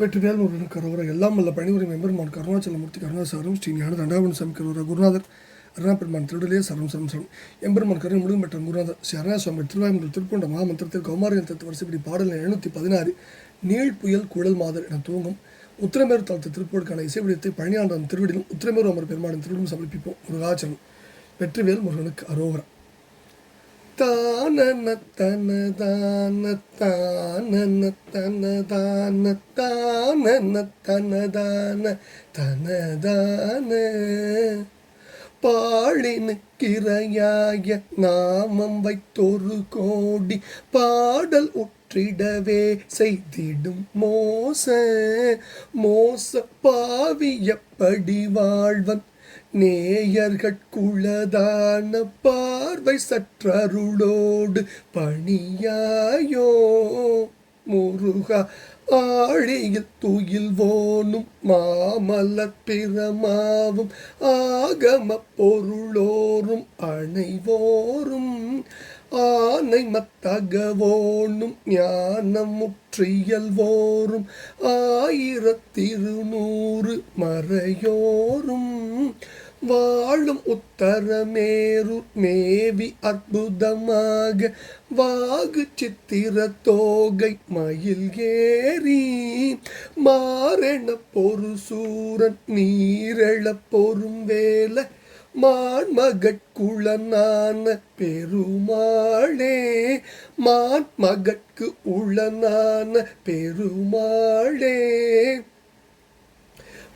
வெற்றிவேல் முருகன் கரோர. எல்லாம் வல்ல பணிபுரியும் மெம்பெருமான் கருணாச்சலமூர்த்தி கருணாசாரம் ஸ்ரீ ஞான தண்டாபன் சாமி கரோர குருநாதர் அருணாபெருமான் திருடலே சரம் சரம் சரம் எம்பெருமான் கருணை முழுதும் பெற்ற குருநாதர் ஸ்ரீ அருணாசுவாமி சுவாமி திருவாயுமன்ற திருப்பூண்ட மகாமந்திரத்தில் கௌமாரியன் தத்து வரிசைப்படி பாடல் எழுநூற்றி பதினாறு நீள் புயல் குழல் மாதர் என துவங்கும். உத்திரமேறு தளத்து திருப்பூருக்கான இசைவிடத்தை பழனியாண்டம் திருவிடிலும் உத்திரமேரு அமர் பெருமானின் திருவிடும் சமர்ப்பிப்போம். முருகாச்சலம் வெற்றிவேல் முருகனுக்கு அரோகரம் தானன தன பாழினுக்கிரையாய நாமம் வைத்தொரு கோடி பாடல் ஒற்றிடவே செய்திடும் மோச மோச பாவி எப்படி வாழ்வன்? நேயர்கட்குளதான பார்வை சற்றருளோடு பணியாயோ. முருகா ஆழியில் துயில்வோனும் மாமலர் பிரமாவும் ஆகம பொருளோரும் அணைவோரும். ஆனை மத்தகவோனும் ஞானம் முற்றியல்வோரும் ஆயிரத்திருநூறு மறையோரும் வாழும் உத்தரமேரூர் மேவி அற்புதமாக வாகு சித்திர தோகை மயில் ஏறி மாரென பொறு சூரன் நீரெழ பொறும் வேலை மான்மகட்குளனான பெருமாளே. மான்மகட்கு உளனான பெருமாளே.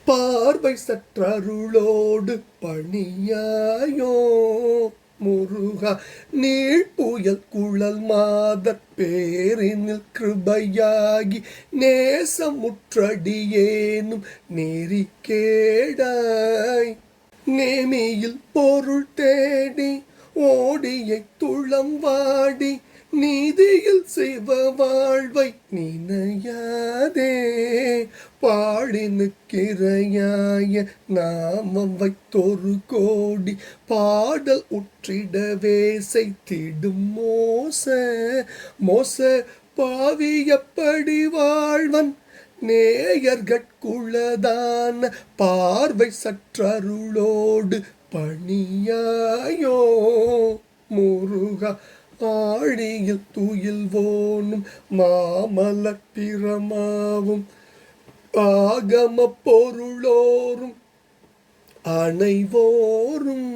பார்வை சற்றருளோடு பணியாயோ. முருகா நீள் புயல் குழல் மாத பேரினில் கிருபையாகி நேசமுற்றடியேனும் நெறி நேமியில் பொருள் தேடி ஓடியை துளம் வாடி நீதியில் சிவ வாழ்வை நினையாதே. பாழினுக்கிரையாய நாமம் வைத்தொரு கோடி பாடல் உற்றிடவே செய்திடும் மோச. மோச பாவி எப்படி வாழ்வன்? நேயர்கட்குளதான பார்வை சற்றருளோடு பணியாயோ. முருகா ஆழியில் துயில்வோனும் மாமல பிரமாவும். ஆகம பொருளோரும் அனைவோரும்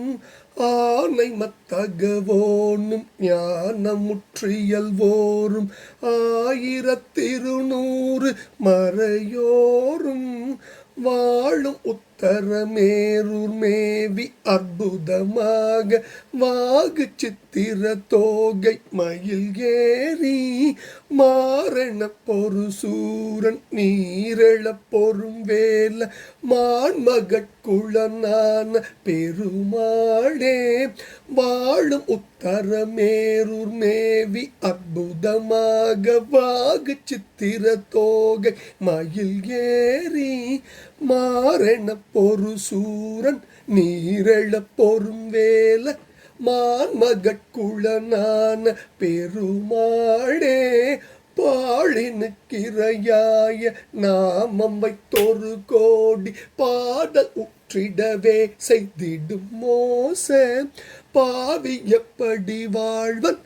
ஆனை மத்தகவோனும் ஞானமுற்றியல்வோரும் ஆயிரத்திருநூறு மறையோரும் வாழும் உத்தரமேரூர் மேவி அற்புதமாக. வாகு சித்திர தோகை மயில் ஏறி மாரண பொறு சூரன் நீரெழ பொறும் வேல. மான்மகட்குளனான பெருமாளே வாழும் உத்தரமேரூர் மேவி அற்புதமாக. வாகு சித்திர தோகை மயில் ஏறி மாரென பொறு சூரன் நீரெழ பொறும் வேல. மான்மகட்குளனான பெருமாளே பாழினுக்கிரையாய நாமம் வைத்தொரு கோடி பாடல் உற்றிடவே செய்திடும் மோச. பாவி எப்படி வாழ்வன்?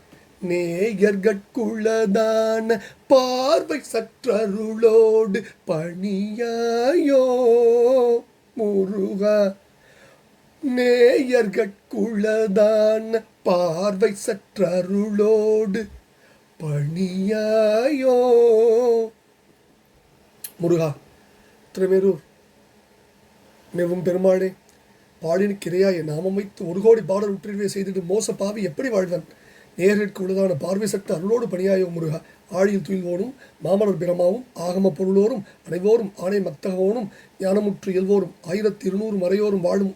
நேயர்கட்குள்ளதான பார்வை சற்றருளோடு பணியாயோ. முருகா நேயர்கட்குள்ளதான பார்வை சற்றருளோடு பணியாயோ. முருகா திருமேரூர் நெவும் பெருமாளே பாடினு கிரையாய நாமம் வைத்து ஒரு கோடி பாடல் உற்றிவே செய்துட்டு மோச பாவி எப்படி வாழ்வன்? நேர்களுக்கு உள்ளதான பார்வை சற்று அருளோடு பணியாய முருகா. ஆழியில் துயில்வோனும் மாமலர் பிரமாவும் ஆகம பொருளோரும் அனைவோரும் ஆணை மத்தகவோனும் ஞானமுற்று இயல்வோரும் ஆயிரத்தி இருநூறு மறையோரும் வாழும்.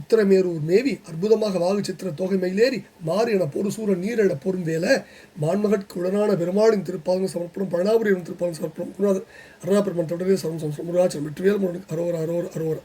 உத்தரமேரூர் மேவி அற்புதமாக வாகு சித்திர தொகை மயிலேறி மாறு என பொறு சூரன் நீரெழ வேல. மான்மகட்கு உடனான பெருமாளின் திருப்பாதம் சமர்ப்பணம் பழனாபுரியின் திருப்பாதம் சமர்ப்பணம் குருநாதர் அருணா பெருமான் தொடரே சரம் சமர்ப்பணம் முருகாச்சலம் வெற்றிவேல் முருகனுக்கு அரோர் அரோர் அரோர்.